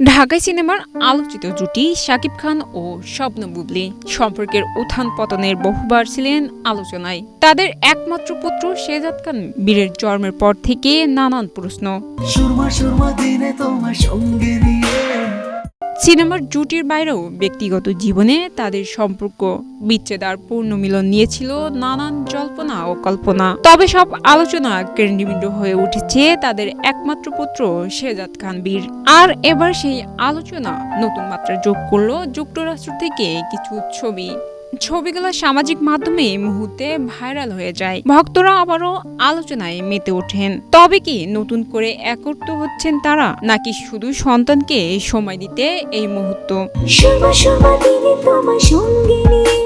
ঢাকাই সিনেমার আলোচিত জুটি শাকিব খান ও স্বপ্ন বুবলি সম্পর্কের উত্থান পতনের বহুবার ছিলেন আলোচনায়। তাদের একমাত্র পুত্র শেজাদ খান বীরের জন্মের পর থেকে নানান প্রশ্ন। সুরমা সুরমা দিনে তোমার সঙ্গে সিনেমার জুটির বাইরেও ব্যক্তিগত জীবনে তাদের সম্পর্ক বিচ্ছেদার পূর্ণ মিলন নিয়েছিল নানান জল্পনা ও কল্পনা। তবে সব আলোচনা কেন্দ্রবিন্দু হয়ে উঠেছে তাদের একমাত্র পুত্র শেজাদ খান বীর। আর এবার সেই আলোচনা নতুন মাত্রা যোগ করল যুক্তরাষ্ট্র থেকে কিছু ছবি। ছবিগুলো সামাজিক মাধ্যমে এই মুহূর্তে ভাইরাল হয়ে যায়। ভক্তরা আবারও আলোচনায় মেতে ওঠেন। তবে কি নতুন করে একত্র হচ্ছেন তারা, নাকি শুধু সন্তানকে সময় দিতে এই মুহূর্ত? তোমার সঙ্গে নিয়ে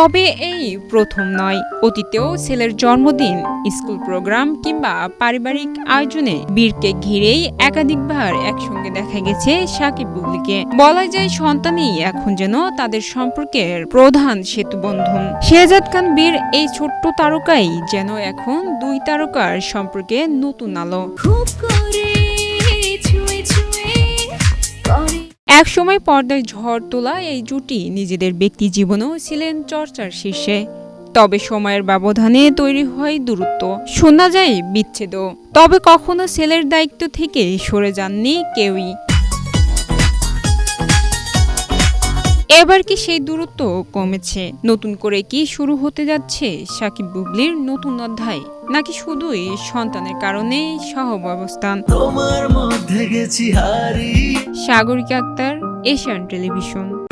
তবে এই প্রথম নয়। অতীতেও ছেলের জন্মদিন, স্কুল প্রোগ্রাম কিংবা পারিবারিক আয়োজনে বীরকে ঘিরেই একাধিকবার একসঙ্গে দেখা গেছে সাকিব বুবলিকে। বলা যায় সন্তানই এখন যেন তাদের সম্পর্কের প্রধান সেতু বন্ধন শেহজাদ খান বীর এই ছোট্ট তারকাই যেন এখন দুই তারকার সম্পর্কে নতুন আলো। করে এক সময় পর্দায় ঝড় তোলা এই জুটি নিজেদের ব্যক্তি জীবনেও ছিলেন চর্চার শীর্ষে। তবে সময়ের ব্যবধানে তৈরি হয় দূরত্ব। শোনা যায় বিচ্ছেদ তবে কখনো ছেলের দায়িত্ব থেকে সরে যাননি কেউই। এবার কি সেই দূরত্ব কমেছে? নতুন করে কি শুরু হতে যাচ্ছে সাকিব বুবলির নতুন অধ্যায়? নাকি শুধুই সন্তানের কারণে সহব্যবস্থান তোমার মধ্যে গেছি হারি। Sagarika Akhtar Asian television.